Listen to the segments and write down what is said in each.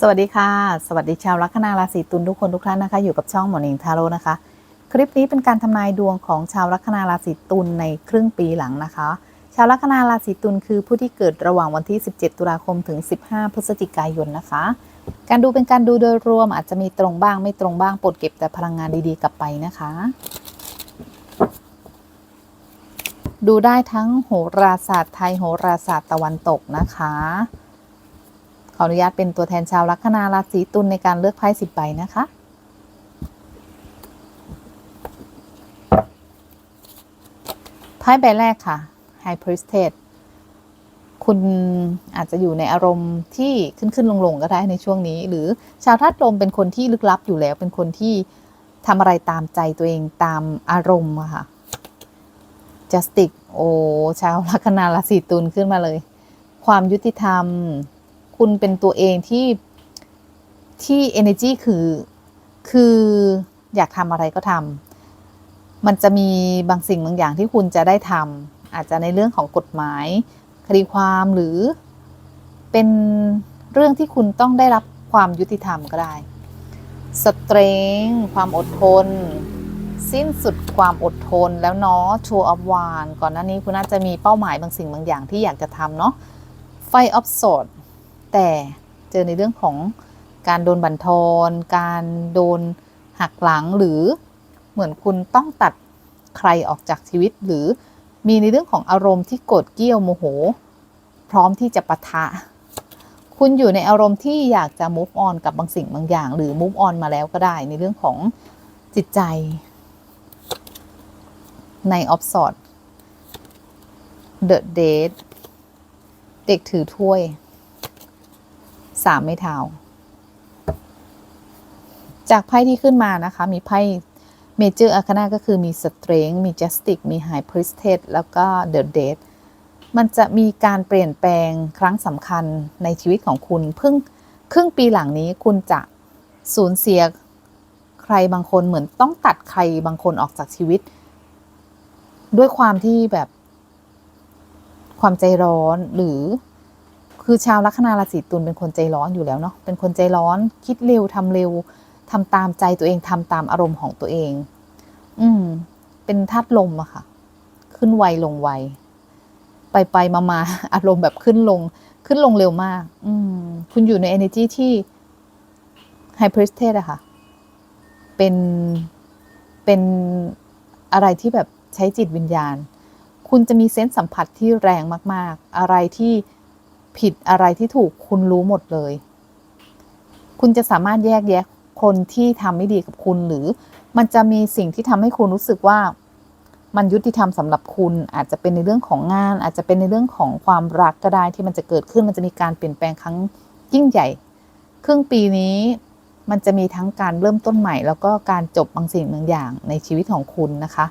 สวัสดีค่ะ สวัสดีชาวลัคนาราศีตุลทุกคนทุกท่านนะคะ อยู่กับช่องหมอนิงทาโร่นะคะ คลิปนี้เป็นการทำนายดวงของชาวลัคนาราศีตุลในครึ่งปีหลังนะคะ ชาวลัคนาราศีตุลคือผู้ที่เกิดระหว่างวันที่ 17 ตุลาคมถึง 15 พฤศจิกายนนะคะ การดูเป็นการดูโดยรวมอาจจะมีตรงบ้างไม่ตรงบ้างปรดเก็บแต่พลังงานดีๆกลับไปนะคะ ดูได้ทั้งโหราศาสตร์ไทยโหราศาสตร์ตะวันตกนะคะ ขออนุญาตเป็นตัวแทนชาวลัคนาราศีตุลในการเลือกไพ่สิบใบนะคะไพ่ใบแรกค่ะ High Priestess คุณอาจจะอยู่ในอารมณ์ที่ขึ้นขึ้นลงลงก็ได้ในช่วงนี้ หรือชาวธาตุลมเป็นคนที่ลึกลับอยู่แล้ว เป็นคนที่ทำอะไรตามใจตัวเองตามอารมณ์อะค่ะ Justice โอ้ชาวลัคนาราศีตุลขึ้นมาเลย ความยุติธรรม คุณเป็นตัวเองที่ที่ energy คือคืออยากทำอะไรก็ทำมันจะมีบางสิ่งบางอย่างที่คุณจะได้ทำอาจจะในเรื่องของกฎหมาย คดีความหรือเป็นเรื่องที่คุณต้องได้รับความยุติธรรมก็ได้สเตรงความอดทน สิ้นสุดความอดทนแล้วเนาะชูออฟวานก่อนหน้านี้คุณน่าจะมีเป้าหมายบางสิ่งบางอย่างที่อยากจะทำเนาะไฟออฟโซด แต่เจอในเรื่องของการโดนบั่นทอน การโดนหักหลังหรือเหมือนคุณต้องตัดใครออกจากชีวิต หรือมีในเรื่องของอารมณ์ที่โกรธเกรี้ยวโมโห พร้อมที่จะปะทะ คุณอยู่ในอารมณ์ที่อยากจะ move on กับบางสิ่งบางอย่าง หรือ move on มาแล้วก็ได้ในเรื่องของจิตใจ ในออฟสอด The Date เด็กถือถ้วย สามไม่เท้าจากไพ่ที่ขึ้นมานะคะ มีไพ่เมเจอร์อาคนาก็คือมีสเตรงมี Justice มี High Priestess แล้วก็ The Date มันจะมีการเปลี่ยนแปลงครั้งสำคัญในชีวิตของคุณ เพิ่งครึ่งปีหลังนี้คุณจะสูญเสียใครบางคนเหมือนต้องตัดใครบางคนออกจากชีวิต ด้วยความที่แบบความใจร้อนหรือ คือชาวลัคนาราศีตุลเป็นคนใจร้อนอยู่แล้วเนาะเป็นคนใจร้อนคิดเร็วทำเร็วทำตามใจตัวเองทำตามอารมณ์ของตัวเอง อืม เป็นธาตุลมอะค่ะ ขึ้นไวลงไวไปไปมามาอารมณ์แบบขึ้นลง ขึ้นลงเร็วมาก อืม คุณอยู่ใน energy ที่ high p r i e s t e s อะค่ะ เป็น เป็นอะไรที่แบบใช้จิตวิญญาณ คุณจะมีเซนส์สัมผัสที่แรงมาก ๆ อะไรที่ ผิดอะไรที่ถูกคุณรู้หมดเลย คุณจะสามารถแยกแยะคนที่ทำไม่ดีกับคุณหรือมันจะมีสิ่งที่ทำให้คุณรู้สึกว่ามันยุติธรรมสำหรับคุณอาจจะเป็นในเรื่องของงาน อาจจะเป็นในเรื่องของความรักก็ได้ที่มันจะเกิดขึ้นมันจะมีการเปลี่ยนแปลงครั้งยิ่งใหญ่ ครึ่งปีนี้มันจะมีทั้งการเริ่มต้นใหม่ แล้วก็การจบบางสิ่งบางอย่างในชีวิตของคุณนะคะ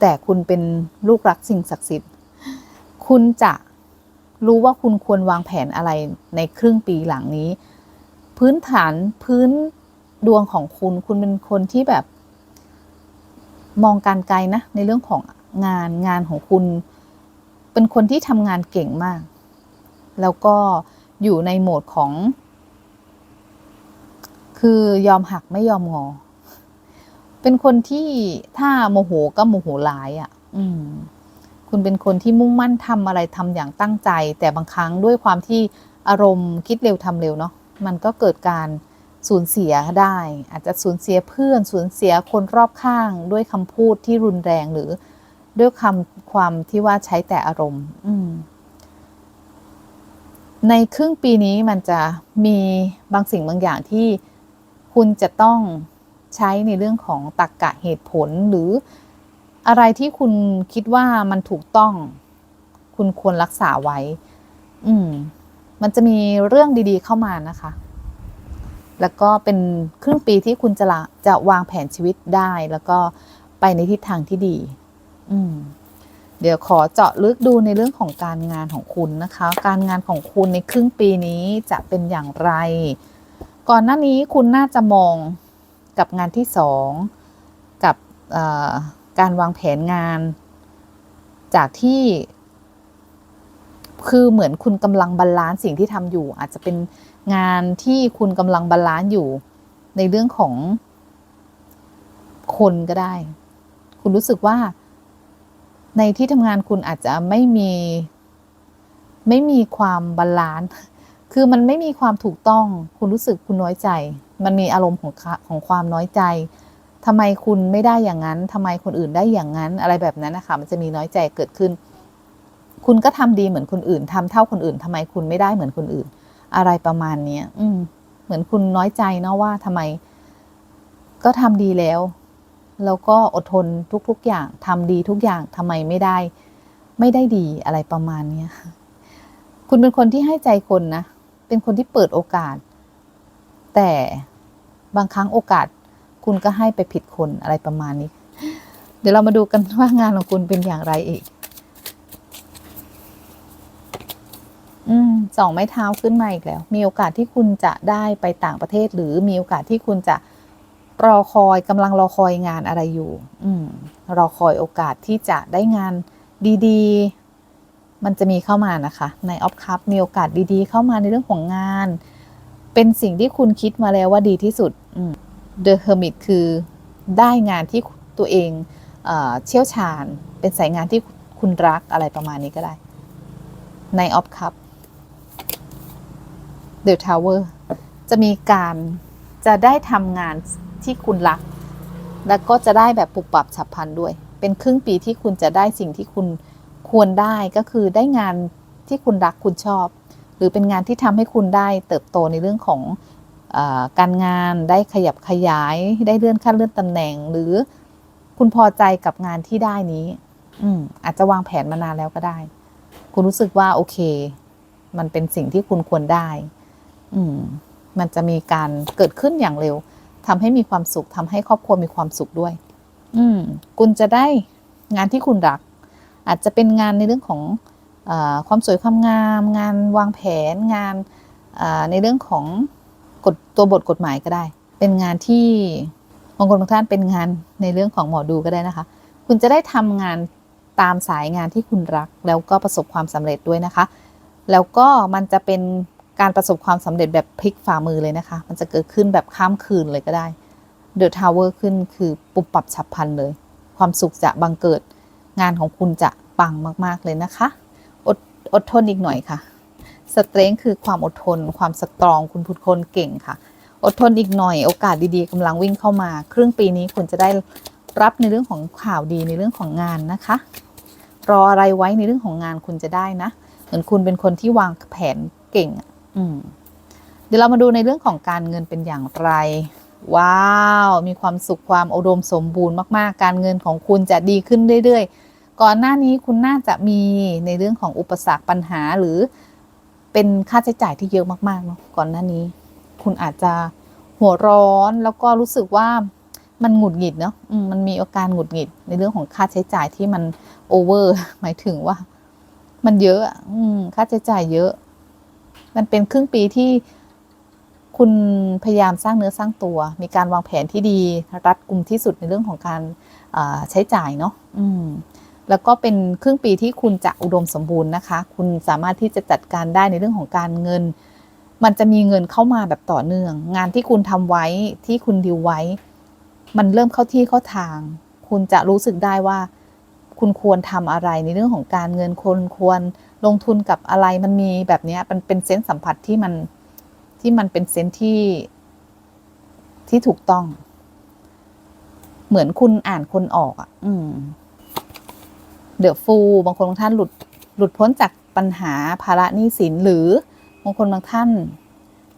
แต่คุณเป็นลูกรักสิ่งศักดิ์สิทธิ์ คุณจะ รู้ว่าคุณควรวางแผนอะไรในครึ่งปีหลังนี้ พื้นฐานพื้นดวงของคุณ คุณเป็นคนที่แบบ มองการไกลนะ ในเรื่องของงานงานของคุณ เป็นคนที่ทำงานเก่งมาก แล้วก็อยู่ในโหมดของ คือยอมหักไม่ยอมงอ เป็นคนที่ถ้าโมโหก็โมโหร้ายอะ่ะ อืม คุณเป็นคนที่มุ่งมั่นทำอะไรทำอย่างตั้งใจ แต่บางครั้งด้วยความที่อารมณ์คิดเร็วทำเร็วเนาะมันก็เกิดการสูญเสียได้ อาจจะสูญเสียเพื่อนสูญเสียคนรอบข้าง ด้วยคำพูดที่รุนแรงหรือด้วยคำความที่ว่าใช้แต่อารมณ์อืในครึ่งปีนี้มันจะมีบางสิ่งบางอย่างที่คุณจะต้องใช้ในเรื่องของตรรกกะเหตุผลหรือ อะไรที่คุณคิดว่ามันถูกต้อง คุณควรรักษาไว้ อืม มันจะมีเรื่องดี ๆ เข้ามานะคะ แล้วก็เป็นครึ่งปีที่คุณจะละจะวางแผนชีวิตได้ แล้วก็ไปในทิศทางที่ดี อืม เดี๋ยวขอเจาะลึกดูในเรื่องของการงานของคุณนะคะ การงานของคุณในครึ่งปีนี้จะเป็นอย่างไร ก่อนหน้านี้คุณน่าจะมองกับงานที่สองกับ การวางแผนงาน จากที่ คือเหมือนคุณกำลังบาลานซ์สิ่งที่ทำอยู่ อาจจะเป็นงานที่คุณกำลังบาลานซ์อยู่ ในเรื่องของคนก็ได้ คุณรู้สึกว่า ในที่ทำงานคุณอาจจะไม่มี ไม่มีความบาลานซ์คือมันไม่มีความถูกต้อง คุณรู้สึกคุณน้อยใจ มันมีอารมณ์ของของความน้อยใจ ทำไมคุณไม่ได้อย่างนั้นทำไมคนอื่นได้อย่างนั้น อะไรแบบนั้นนะคะ มันจะมีน้อยใจเกิดขึ้น คุณก็ทำดีเหมือนคนอื่นทำเท่าคนอื่นทำไมคุณไม่ได้เหมือนคนอื่น อะไรประมาณเนี้ยอืม เหมือนคุณน้อยใจเนาะว่าทำไม ก็ทำดีแล้ว แล้วก็อดทนทุก ๆ อย่างทำดีทุกอย่างทำไมไม่ได้ ไม่ได้ดีอะไรประมาณเนี้ยคุณเป็นคนที่ให้ใจคนนะ เป็นคนที่เปิดโอกาส แต่บางครั้งโอกาส คุณก็ให้ไปผิดคนอะไรประมาณนี้ เดี๋ยวเรามาดูกันว่างานของคุณเป็นอย่างไรอีก อืมสองไม้เท้าขึ้นมาอีกแล้ว มีโอกาสที่คุณจะได้ไปต่างประเทศ หรือมีโอกาสที่คุณจะรอคอยกำลังรอคอยงานอะไรอยู่ อืมรอคอยโอกาสที่จะได้งานดีๆ มันจะมีเข้ามานะคะ ในออฟคัพมีโอกาสดีๆ เข้ามาในเรื่องของงาน เป็นสิ่งที่คุณคิดมาแล้วว่าดีที่สุด อืม The Hermit คือได้งานที่ตัวเองเชี่ยวชาญ เป็นสายงานที่คุณรักอะไรประมาณนี้ก็ได้ในออฟคัพ The Tower จะมีการจะได้ทำงานที่คุณรัก แล้วก็จะได้แบบปุบปรับฉับพลันด้วย เป็นครึ่งปีที่คุณจะได้สิ่งที่คุณควรได้ก็คือได้งานที่คุณรักคุณชอบ หรือเป็นงานที่ทำให้คุณได้เติบโตในเรื่องของ การงานได้ขยับขยายได้เลื่อนขั้นเลื่อนตำแหน่ง หรือคุณพอใจกับงานที่ได้นี้ อืมอาจจะวางแผนมานานแล้วก็ได้ คุณรู้สึกว่าโอเค มันเป็นสิ่งที่คุณควรได้ อืมมันจะมีการเกิดขึ้นอย่างเร็วทำให้มีความสุขทำให้ครอบครัวมีความสุขด้วย อืมคุณจะได้งานที่คุณรัก อาจจะเป็นงานในเรื่องของอความสวยความงาม งานวางแผนงานในเรื่องของ กฎตัวบทกฎหมายก็ได้ เป็นงานที่บางคนบางท่านเป็นงานในเรื่องของหมอดูก็ได้นะคะ คุณจะได้ทำงานตามสายงานที่คุณรัก แล้วก็ประสบความสำเร็จด้วยนะคะ แล้วก็มันจะเป็นการประสบความสำเร็จแบบพลิกฝ่ามือเลยนะคะ มันจะเกิดขึ้นแบบข้ามคืนเลยก็ได้ The Tower ขึ้นคือปุบปับฉับพลันเลย ความสุขจะบังเกิด งานของคุณจะปังมาก ๆ เลยนะคะ อดอดทนอีกหน่อยค่ะ สเตรนคือความอดทน ความสตรองคุณพุทคนเก่งค่ะ อดทนอีกหน่อยโอกาสดีๆกำลังวิ่งเข้ามา ครึ่งปีนี้คุณจะได้รับในเรื่องของข่าวดีในเรื่องของงานนะคะ รออะไรไว้ในเรื่องของงานคุณจะได้นะ เหมือนคุณเป็นคนที่วางแผนเก่งอะอืมเดี๋ยวเรามาดูในเรื่องของการเงินเป็นอย่างไร ว้าว มีความสุขความอุดมสมบูรณ์มากๆ การเงินของคุณจะดีขึ้นเรื่อยๆ ก่อนหน้านี้คุณน่าจะมีในเรื่องของอุปสรรคปัญหาหรือ เป็นค่าใช้จ่ายที่เยอะมากๆเนาะก่อนหน้านี้ คุณอาจจะหัวร้อนแล้วก็รู้สึกว่ามันหงุดหงิดเนาะมันมีอาการหงุดหงิดในเรื่องของค่าใช้จ่ายที่มันโอเวอร์หมายถึงว่า มันเยอะอืมค่าใช้จ่ายเยอะ มันเป็นครึ่งปีที่คุณพยายามสร้างเนื้อสร้างตัว มีการวางแผนที่ดีรัดกุมที่สุดในเรื่องของการใช้จ่ายเนาะอืม แล้วก็เป็นครึ่งปีที่คุณจะอุดมสมบูรณ์นะคะ คุณสามารถที่จะจัดการได้ในเรื่องของการเงิน มันจะมีเงินเข้ามาแบบต่อเนื่อง งานที่คุณทำไว้ที่คุณดิวไว้ มันเริ่มเข้าที่เข้าทาง คุณจะรู้สึกได้ว่า คุณควรทำอะไรในเรื่องของการเงินคนควรลงทุนกับอะไรมันมีแบบนี้มันเป็นเซนส์สัมผัสที่มันที่มันเป็นเซนส์ที่ที่ถูกต้อง เหมือนคุณอ่านคนออกอะ อืม เดอะฟู บางคนบางท่านหลุดหลุดพ้นจากปัญหาภาระหนี้สินหรือบางคนบางท่าน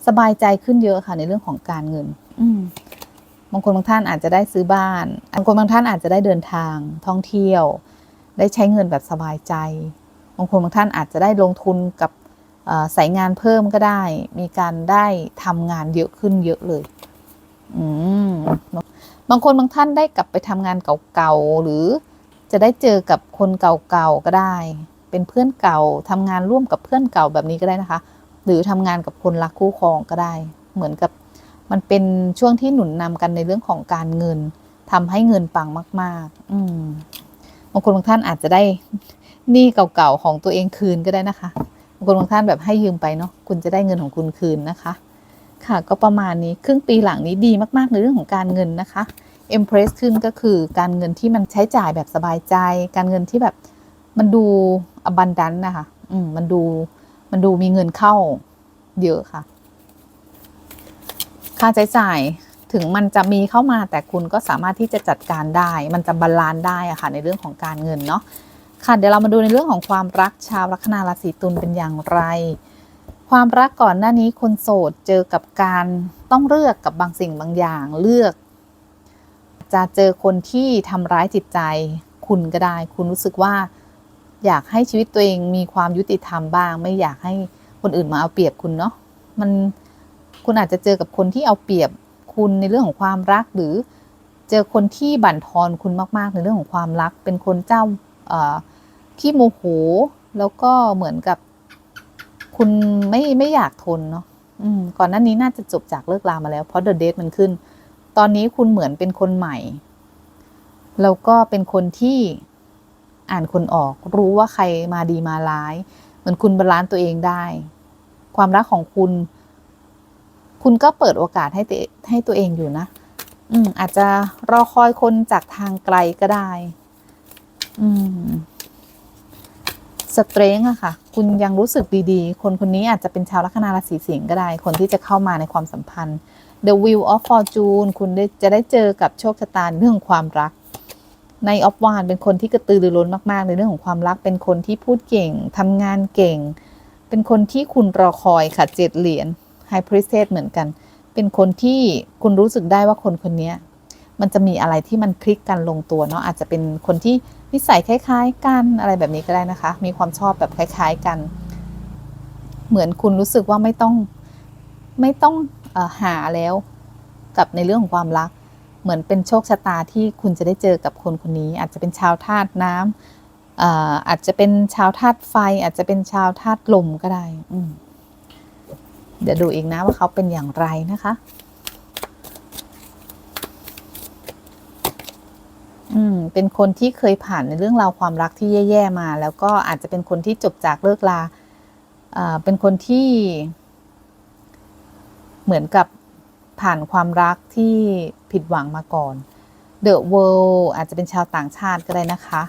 สบายใจขึ้นเยอะค่ะในเรื่องของการเงิน อืมบางคนบางท่านอาจจะได้ซื้อบ้าน บางคนบางท่านอาจจะได้เดินทางท่องเที่ยว ได้ใช้เงินแบบสบายใจ บางคนบางท่านอาจจะได้ลงทุนกับเอ่อสายงานเพิ่มก็ได้ มีการได้ทำงานเยอะขึ้นเยอะเลย อืมบางคนบางท่านได้กลับไปทำงานเก่าๆหรือ จะได้เจอกับคนเก่าๆก็ได้ เป็นเพื่อนเก่าทำงานร่วมกับเพื่อนเก่าแบบนี้ก็ได้นะคะ หรือทำงานกับคนรักคู่ครองก็ได้ เหมือนกับมันเป็นช่วงที่หนุนนำกันในเรื่องของการเงินทำให้เงินปังมาก ๆ อืมบางคนบางท่านอาจจะได้หนี้เก่าๆของตัวเองคืนก็ได้นะคะบางคนบางท่านแบบให้ยืมไปเนาะคุณจะได้เงินของคุณคืนนะคะ ค่ะ ก็ประมาณนี้ครึ่งปีหลังนี้ดีมาก ๆ ในเรื่องของการเงินนะคะ Empress ขึ้นก็คือการเงินที่มันใช้จ่ายแบบสบายใจ การเงินที่แบบมันดู abundant นะคะ อืมมันดูมันดูมีเงินเข้าเยอะค่ะ ค่าใช้จ่ายถึงมันจะมีเข้ามาแต่คุณก็สามารถที่จะจัดการได้ มันจะบาลานซ์ได้อะค่ะ ในเรื่องของการเงินเนาะค่ะเดี๋ยวเรามาดูในเรื่องของความรักชาวลัคนาราศีตุลเป็นอย่างไร ความรักก่อนหน้านี้คนโสดเจอกับการต้องเลือกกับบางสิ่งบางอย่างเลือก จะเจอคนที่ทำร้ายจิตใจคุณก็ได้ คุณรู้สึกว่า อยากให้ชีวิตตัวเองมีความยุติธรรมบ้าง ไม่อยากให้คนอื่นมาเอาเปรียบคุณเนาะมันคุณอาจจะเจอกับคนที่เอาเปรียบคุณในเรื่องของความรักหรือเจอคนที่บั่นทอนคุณมากๆ ในเรื่องของความรัก เป็นคนเจ้าขี้โมโห แล้วก็เหมือนกับ คุณไม่ไม่อยากทนเนาะก่อนหน้านี้น่าจะจบจากเลิกลามาแล้วเพราะเดอะเดทมันขึ้น ตอนนี้คุณเหมือนเป็นคนใหม่ แล้วก็เป็นคนที่อ่านคนออก รู้ว่าใครมาดีมาร้าย เหมือนคุณบาลานซ์ตัวเองได้ ความรักของคุณ คุณก็เปิดโอกาสให้ให้ตัวเองอยู่นะ อืม อาจจะรอคอยคนจากทางไกลก็ได้ อืมสเตรงอะค่ะ คุณยังรู้สึกดีๆ คนคนนี้อาจจะเป็นชาวลัคนาราศีสิงห์ก็ได้ คนที่จะเข้ามาในความสัมพันธ์ The Wheel of Fortune คุณจะได้เจอกับโชคชะตาเรื่องความรัก ในออฟวานเป็นคนที่กระตือรือร้นมาก ๆ ในเรื่องของความรัก เป็นคนที่พูดเก่งทำงานเก่ง เป็นคนที่คุณรอคอยค่ะเจ็ดเหรียญ High Priestess เหมือนกัน เป็นคนที่คุณรู้สึกได้ว่าคนคนนี้มันจะมีอะไรที่มันคลิกกันลงตัวเนาะอาจจะเป็นคนที่นิสัยคล้าย ๆ กันอะไรแบบนี้ก็ได้นะคะ มีความชอบแบบคล้าย ๆ กัน เหมือนคุณรู้สึกว่าไม่ต้องไม่ต้อง หาแล้วกับในเรื่องของความรัก เหมือนเป็นโชคชะตาที่คุณจะได้เจอกับคนคนนี้ อาจจะเป็นชาวธาตุน้ำอาอาจจะเป็นชาวธาตุไฟ อาจจะเป็นชาวธาตุลมก็ได้อืเดี๋ยวดูอีกนะว่าเขาเป็นอย่างไรนะคะ อืม เป็นคนที่เคยผ่านในเรื่องราวความรักที่แย่ๆมา แล้วก็อาจจะเป็นคนที่จบจากเลิกลา อ่า เป็นคนที่ เหมือนกับผ่านความรักที่ผิดหวังมาก่อน The World อาจจะเป็นชาวต่างชาติก็ได้นะคะ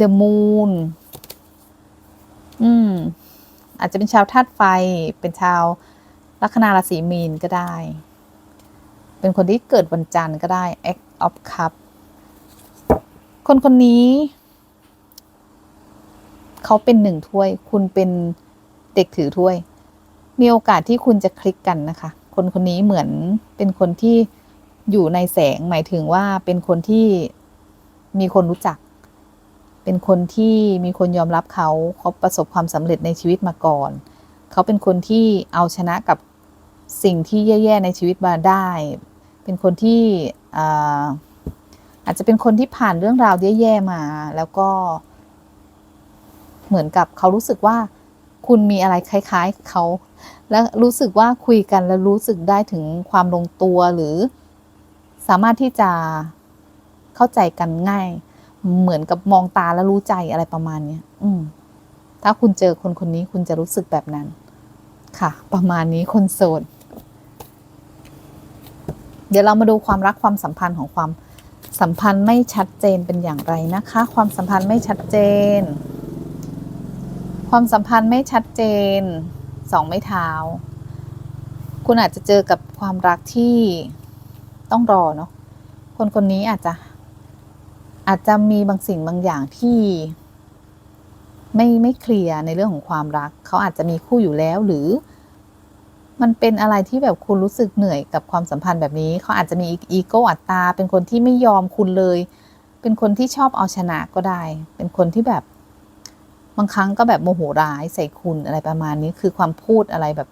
The Moon อืม อาจจะเป็นชาวธาตุไฟ เป็นชาวลัคนาราศีมีนก็ได้ เป็นคนที่เกิดวันจันทร์ก็ได้ Act of Cup คนคนนี้ เขาเป็นหนึ่งถ้วย คุณเป็นเด็กถือถ้วย มีโอกาสที่คุณจะคลิกกันนะคะ คนคนนี้เหมือนเป็นคนที่อยู่ในแสงหมายถึงว่าเป็นคนที่มีคนรู้จัก เป็นคนที่มีคนยอมรับเขาเขาประสบความสำเร็จในชีวิตมาก่อน เขาเป็นคนที่เอาชนะกับสิ่งที่แย่ๆในชีวิตมาได้ เป็นคนที่อาอาจจะเป็นคนที่ผ่านเรื่องราวแย่ๆมา แล้วก็เหมือนกับเขารู้สึกว่า คุณมีอะไรคล้ายๆเขา และรู้สึกว่าคุยกันแล้วรู้สึกได้ถึงความลงตัวหรือ สามารถที่จะเข้าใจกันง่าย เหมือนกับมองตาแล้วรู้ใจอะไรประมาณเนี้ยอืม ถ้าคุณเจอคนคนนี้คุณจะรู้สึกแบบนั้น ค่ะ ประมาณนี้คนโสดเดี๋ยวเรามาดูความรักความสัมพันธ์ของความสัมพันธ์ไม่ชัดเจนเป็นอย่างไรนะคะ ความสัมพันธ์ไม่ชัดเจน ความสัมพันธ์ไม่ชัดเจนสองไม้เท้า คุณอาจจะเจอกับความรักที่ต้องรอเนาะคนคนนี้อาจจะ อาจจะมีบางสิ่งบางอย่างที่ ไม่ไม่เคลียร์ในเรื่องของความรัก เขาอาจจะมีคู่อยู่แล้วหรือ มันเป็นอะไรที่แบบคุณรู้สึกเหนื่อยกับความสัมพันธ์แบบนี้ เขาอาจจะมีอีโก้อัตตา เป็นคนที่ไม่ยอมคุณเลย เป็นคนที่ชอบเอาชนะก็ได้ เป็นคนที่แบบ บางครั้งก็แบบโมโหร้ายใส่คุณอะไรประมาณนี้ คือความพูดอะไรแบบ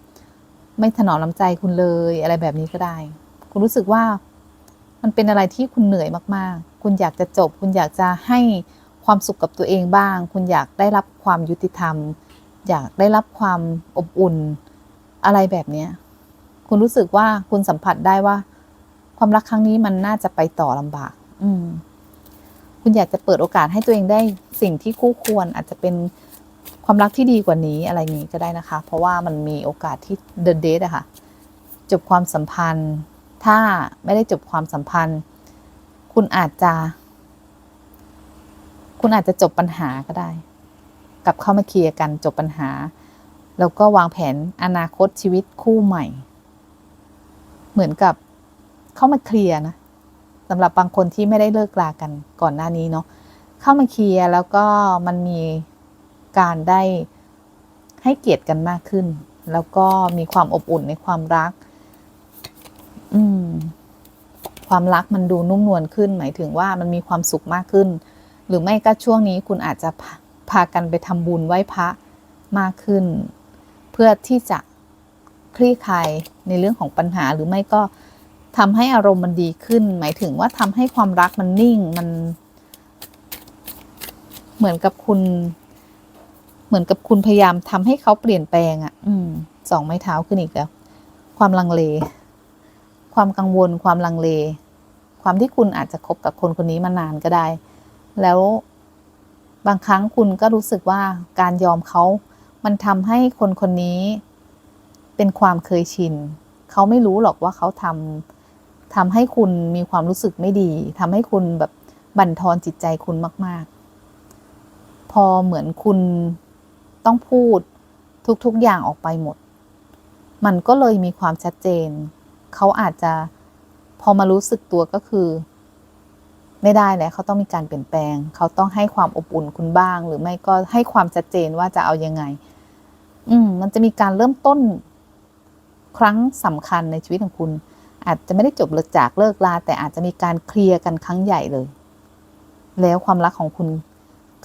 ไม่ถนอมน้ำใจคุณเลยอะไรแบบนี้ก็ได้ คุณรู้สึกว่ามันเป็นอะไรที่คุณเหนื่อยมากๆ คุณอยากจะจบ คุณอยากจะให้ความสุขกับตัวเองบ้าง คุณอยากได้รับความยุติธรรม อยากได้รับความอบอุ่นอะไรแบบเนี้ยคุณรู้สึกว่าคุณสัมผัสได้ว่า ความรักครั้งนี้มันน่าจะไปต่อลำบาก อืม คุณอยากจะเปิดโอกาสให้ตัวเองได้สิ่งที่คู่ควรอาจจะเป็นความรักที่ดีกว่านี้อะไรนี้ก็ได้นะคะ เพราะว่ามันมีโอกาสที่เดินเดทอะค่ะ จบความสัมพันธ์ ถ้าไม่ได้จบความสัมพันธ์ คุณอาจจะ คุณอาจจะจบปัญหาก็ได้ กลับเข้ามาเคลียร์กันจบปัญหา แล้วก็วางแผนอนาคตชีวิตคู่ใหม่ เหมือนกับเข้ามาเคลียร์นะ สำหรับบางคนที่ไม่ได้เลิกลากันก่อนหน้านี้เนาะเข้ามาเคลียร์แล้วก็มันมีการได้ให้เกียรติกันมากขึ้น แล้วก็มีความอบอุ่นในความรัก อืม ความรักมันดูนุ่มนวลขึ้น หมายถึงว่ามันมีความสุขมากขึ้น หรือไม่ก็ช่วงนี้คุณอาจจะพาพากันไปทำบุญไหว้พระมากขึ้น เพื่อที่จะคลี่คลายในเรื่องของปัญหาหรือไม่ก็ ทำให้อารมณ์มันดีขึ้น หมายถึงว่าทำให้ความรักมันนิ่งมัน เหมือนกับคุณ เหมือนกับคุณพยายามทำให้เขาเปลี่ยนแปลงอะ่ะ อืมสองไม้เท้าขึ้นอีกแล้ว ความลังเล ความกังวล ความลังเล ความที่คุณอาจจะคบกับคนคนนี้มานานก็ได้ แล้วบางครั้งคุณก็รู้สึกว่าการยอมเขา มันทำให้คนคนนี้ เป็นความเคยชิน เขาไม่รู้หรอกว่าเขาทำ ทำให้คุณมีความรู้สึกไม่ดีทำให้คุณแบบบั่นทอนจิตใจคุณมาก ๆ พอเหมือนคุณต้องพูดทุก ๆ อย่างออกไปหมด มันก็เลยมีความชัดเจน เขาอาจจะพอมารู้สึกตัวก็คือ ไม่ได้แล้วเขาต้องมีการเปลี่ยนแปลง เขาต้องให้ความอบอุ่นคุณบ้าง หรือไม่ก็ให้ความชัดเจนว่าจะเอายังไง อืม มันจะมีการเริ่มต้นครั้งสำคัญในชีวิตของคุณ อาจจะไม่ได้จบเลิกจากเลิกลา แต่อาจจะมีการเคลียร์กันครั้งใหญ่เลย แล้วความรักของคุณ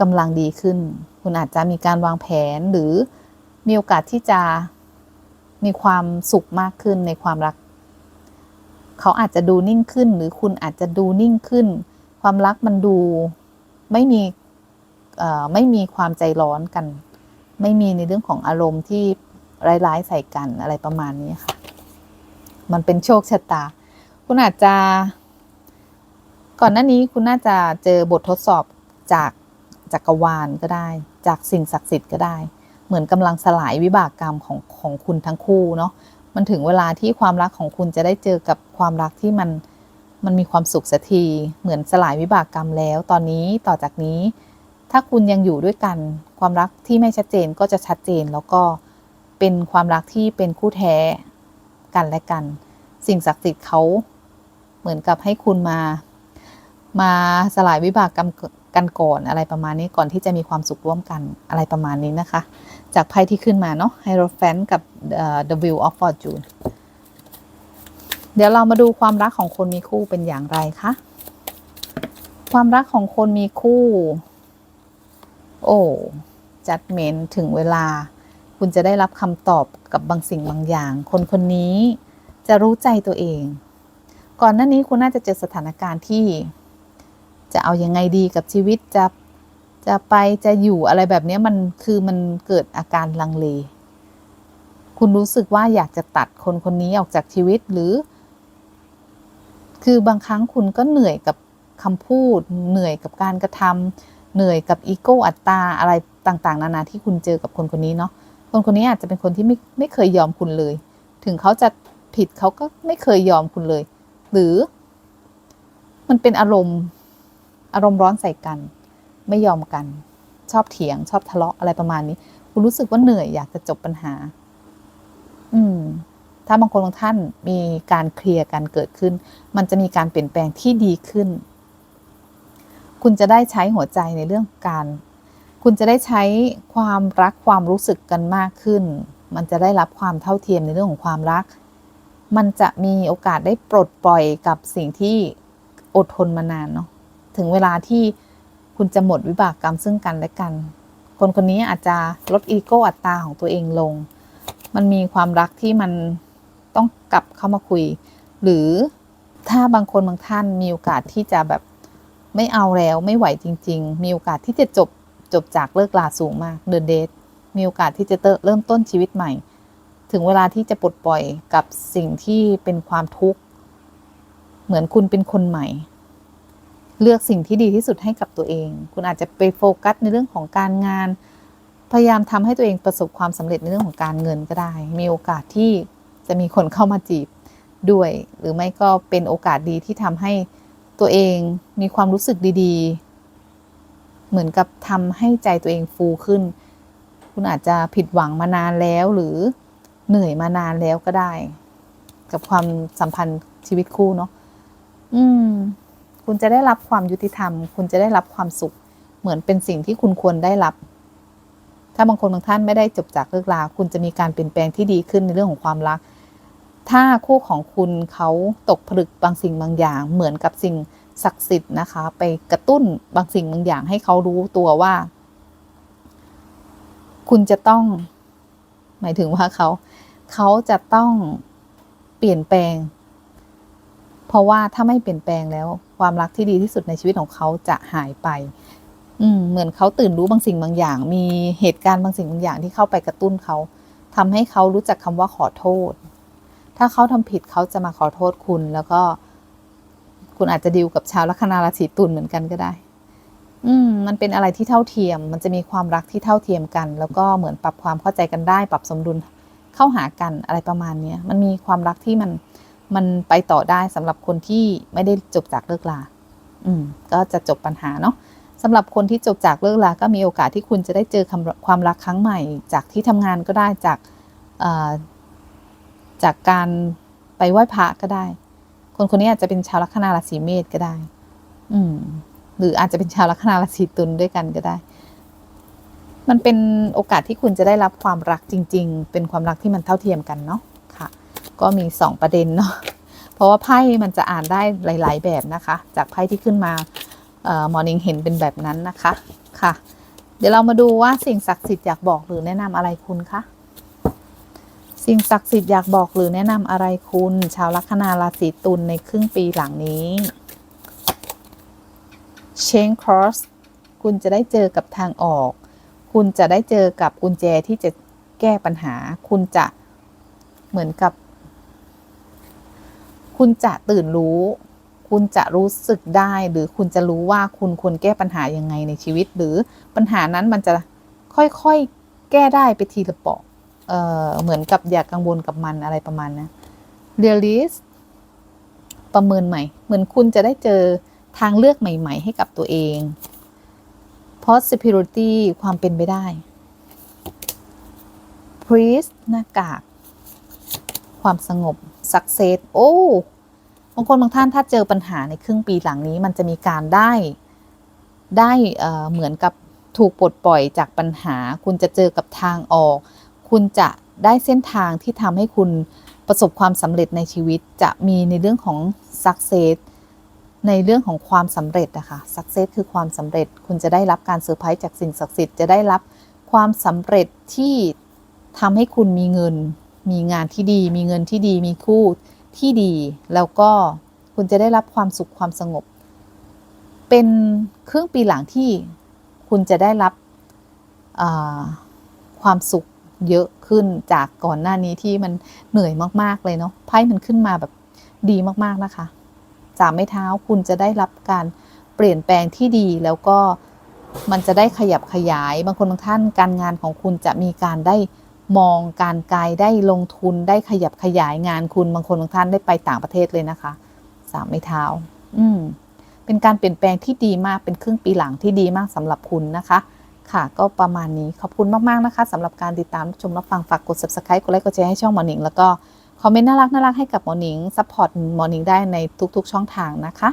กำลังดีขึ้น คุณอาจจะมีการวางแผนหรือมีโอกาสที่จะมีความสุขมากขึ้นในความรัก เขาอาจจะดูนิ่งขึ้น หรือคุณอาจจะดูนิ่งขึ้น ความรักมันดูไม่มีไม่มีความใจร้อนกัน ไม่มีในเรื่องของอารมณ์ที่ร้ายๆใส่กันอะไรประมาณนี้ค่ะ มันเป็นโชคชะตา คุณอาจจะ ก่อนหน้านี้คุณน่าจะเจอบททดสอบจากจักรวาลก็ได้ จากสิ่งศักดิ์สิทธิ์ก็ได้ เหมือนกำลังสลายวิบากกรรมของของคุณทั้งคู่เนาะมันถึงเวลาที่ความรักของคุณจะได้เจอกับความรักที่มันมันมีความสุขสักทีเหมือนสลายวิบากกรรมแล้ว ตอนนี้ต่อจากนี้ ถ้าคุณยังอยู่ด้วยกัน ความรักที่ไม่ชัดเจนก็จะชัดเจนแล้วก็เป็นความรักที่เป็นคู่แท้ กันและกัน สิ่งศักดิ์สิทธิ์เขาเหมือนกับให้คุณมา มาสลายวิบากกรรมกันก่อนอะไรประมาณนี้ก่อนที่จะมีความสุขร่วมกันอะไรประมาณนี้นะคะ จากไพ่ที่ขึ้นมาเนาะไฮโรแฟนกับเอ่อ The Wheel of Fortune เดี๋ยวเรามาดูความรักของคนมีคู่เป็นอย่างไรคะความรักของคนมีคู่ โอ้จัดเมนถึงเวลา คุณจะได้รับคำตอบกับบางสิ่งบางอย่าง คนคนนี้จะรู้ใจตัวเอง ก่อนหน้านี้คุณน่าจะเจอสถานการณ์ที่ จะเอายังไงดีกับชีวิตจะจะไปจะอยู่อะไรแบบนี้มันคือมันเกิดอาการลังเล คุณรู้สึกว่าอยากจะตัดคนคนนี้ออกจากชีวิตหรือ คือบางครั้งคุณก็เหนื่อยกับคำพูด เหนื่อยกับการกระทำเหนื่อยกับอีโก้อัตตาอะไรต่างๆ นานาที่คุณเจอกับคนคนนี้เนาะ คนคนนี้อาจจะเป็นคนที่ไม่ไม่เคยยอมคุณเลย ถึงเขาจะผิดเขาก็ไม่เคยยอมคุณเลย หรือ มันเป็นอารมณ์ อารมณ์ร้อนใส่กัน ไม่ยอมกัน ชอบเถียง ชอบทะเลาะอะไรประมาณนี้ คุณรู้สึกว่าเหนื่อยอยากจะจบปัญหา อืม ถ้าบางคนบางท่านมีการเคลียร์กันเกิดขึ้น มันจะมีการเปลี่ยนแปลงที่ดีขึ้น คุณจะได้ใช้หัวใจในเรื่องการ คุณจะได้ใช้ความรักความรู้สึกกันมากขึ้น มันจะได้รับความเท่าเทียมในเรื่องของความรัก มันจะมีโอกาสได้ปลดปล่อยกับสิ่งที่อดทนมานานเนาะ ถึงเวลาที่คุณจะหมดวิบากกรรมซึ่งกันและกัน คนคนนี้อาจจะลดอีโก้อัตตาของตัวเองลง มันมีความรักที่มันต้องกลับเข้ามาคุย หรือถ้าบางคนบางท่านมีโอกาสที่จะแบบไม่เอาแล้วไม่ไหวจริง ๆ มีโอกาสที่จะจบ จบจากเลิกลาสูงมากเดินเดทมีโอกาสที่จะเริ่มต้นชีวิตใหม่ ถึงเวลาที่จะปลดปล่อยกับสิ่งที่เป็นความทุกข์ เหมือนคุณเป็นคนใหม่ เลือกสิ่งที่ดีที่สุดให้กับตัวเอง คุณอาจจะไปโฟกัสในเรื่องของการงาน พยายามทำให้ตัวเองประสบความสำเร็จในเรื่องของการเงินก็ได้ มีโอกาสที่จะมีคนเข้ามาจีบด้วย หรือไม่ก็เป็นโอกาสดีที่ทำให้ตัวเองมีความรู้สึกดี ๆ เหมือนกับทำให้ใจตัวเองฟูขึ้น คุณอาจจะผิดหวังมานานแล้วหรือเหนื่อยมานานแล้วก็ได้ กับความสัมพันธ์ชีวิตคู่เนาะอืม คุณจะได้รับความยุติธรรม คุณจะได้รับความสุข เหมือนเป็นสิ่งที่คุณควรได้รับ ถ้าบางคนบางท่านไม่ได้จบจากเลิกลา คุณจะมีการเปลี่ยนแปลงที่ดีขึ้นในเรื่องของความรัก ถ้าคู่ของคุณเขาตกผลึกบางสิ่งบางอย่าง เหมือนกับสิ่ง ศักดิ์สิทธิ์นะคะ ไปกระตุ้นบางสิ่งบางอย่างให้เขารู้ตัวว่า คุณจะต้อง หมายถึงว่าเขาเขาจะต้องเปลี่ยนแปลง เพราะว่าถ้าไม่เปลี่ยนแปลงแล้ว ความรักที่ดีที่สุดในชีวิตของเขาจะหายไป อืมเหมือนเขาตื่นรู้บางสิ่งบางอย่าง มีเหตุการณ์บางสิ่งบางอย่างที่เข้าไปกระตุ้นเขาทำให้เขารู้จักคำว่าขอโทษ ถ้าเขาทำผิดเขาจะมาขอโทษคุณแล้วก็ คุณอาจจะดิวกับชาวลัคนาราศีตุลเหมือนกันก็ได้ อืม มันเป็นอะไรที่เท่าเทียม มันจะมีความรักที่เท่าเทียมกัน แล้วก็เหมือนปรับความเข้าใจกันได้ ปรับสมดุลเข้าหากันอะไรประมาณเนี้ยมันมีความรักที่มันมันไปต่อได้สำหรับคนที่ไม่ได้จบจากเลิกลา อืม ก็จะจบปัญหาเนาะสำหรับคนที่จบจากเลิกลา ก็มีโอกาสที่คุณจะได้เจอความรักครั้งใหม่ จากที่ทำงานก็ได้จากอ่อจากการไปไหว้พระก็ได้ คนคนนี้อาจจะเป็นชาวลัคนาราศีเมษก็ได้ อืม หรืออาจจะเป็นชาวลัคนาราศีตุลด้วยกันก็ได้ มันเป็นโอกาสที่คุณจะได้รับความรักจริง ๆ เป็นความรักที่มันเท่าเทียมกันเนาะค่ะ ก็มีสองประเด็นเนาะเพราะว่าไพ่มันจะอ่านได้หลาย ๆ แบบนะคะ จากไพ่ที่ขึ้นมาเอ่อมอร์นิ่งเห็นเป็นแบบนั้นนะคะค่ะ เดี๋ยวเรามาดูว่าสิ่งศักดิ์สิทธิ์อยากบอกหรือแนะนำอะไรคุณคะ สิ่งศักดิ์สิทธิ์อยากบอกหรือแนะนำอะไรคุณ ชาวลัคนาราศีตุลในครึ่งปีหลังนี้ Chain Cross คุณจะได้เจอกับทางออก คุณจะได้เจอกับกุญแจที่จะแก้ปัญหา คุณจะเหมือนกับ คุณจะตื่นรู้ คุณจะรู้สึกได้ หรือคุณจะรู้ว่าคุณควรแก้ปัญหายังไงในชีวิต หรือปัญหานั้นมันจะค่อยๆแก้ได้ไปทีละเปาะ เอ่อเหมือนกับอย่ากกังวลกับมันอะไรประมาณนะ realist ประเมินใหม่ เหมือนคุณจะได้เจอทางเลือกใหม่ ๆ ให้กับตัวเอง possibility ความเป็นไปได้ priest หน้ากาก ความสงบ success โอ้บางคนบางท่านถ้าเจอปัญหาในครึ่งปีหลังนี้ มันจะมีการได้ได้เเหมือนกับถูกปลดปล่อยจากปัญหา คุณจะเจอกับทางออก คุณจะได้เส้นทางที่ทำให้คุณประสบความสำเร็จในชีวิตจะมีในเรื่องของ success ในเรื่องของความสำเร็จอะคะ success คือความสำเร็จ คุณจะได้รับการเซอร์ไพรส์จากสิ่งศักดิ์สิทธิ์จะได้รับความสำเร็จที่ทำให้คุณมีเงิน มีงานที่ดี มีเงินที่ดี มีคู่ที่ดี แล้วก็คุณจะได้รับความสุขความสงบ เป็นครึ่งปีหลังที่คุณจะได้รับความสุข เยอะขึ้นจากก่อนหน้านี้ที่มันเหนื่อยมากๆเลยเนาะไพ่มันขึ้นมาแบบดีมากๆนะคะสามไม้เท้าคุณจะได้รับการเปลี่ยนแปลงที่ดีแล้วก็มันจะได้ขยับขยาย บางคนบางท่านการงานของคุณจะมีการได้มองการไกลได้ลงทุนได้ขยับขยายงานคุณ บางคนบางท่านได้ไปต่างประเทศเลยนะคะสามไม้เท้า อืมเป็นการเปลี่ยนแปลงที่ดีมากเป็นครึ่งปีหลังที่ดีมากสำหรับคุณนะคะ ค่ะ ก็ประมาณนี้ขอบคุณมากๆนะคะสำหรับการติดตามรับชมรับฟังฝากกด subscribe กดไลค์กดแชร์ให้ช่องหมอหนิง แล้วก็คอมเมนต์น่ารักน่ารักให้กับหมอหนิงซัพพอร์ตหมอหนิงได้ในทุกๆ ช่องทางนะคะ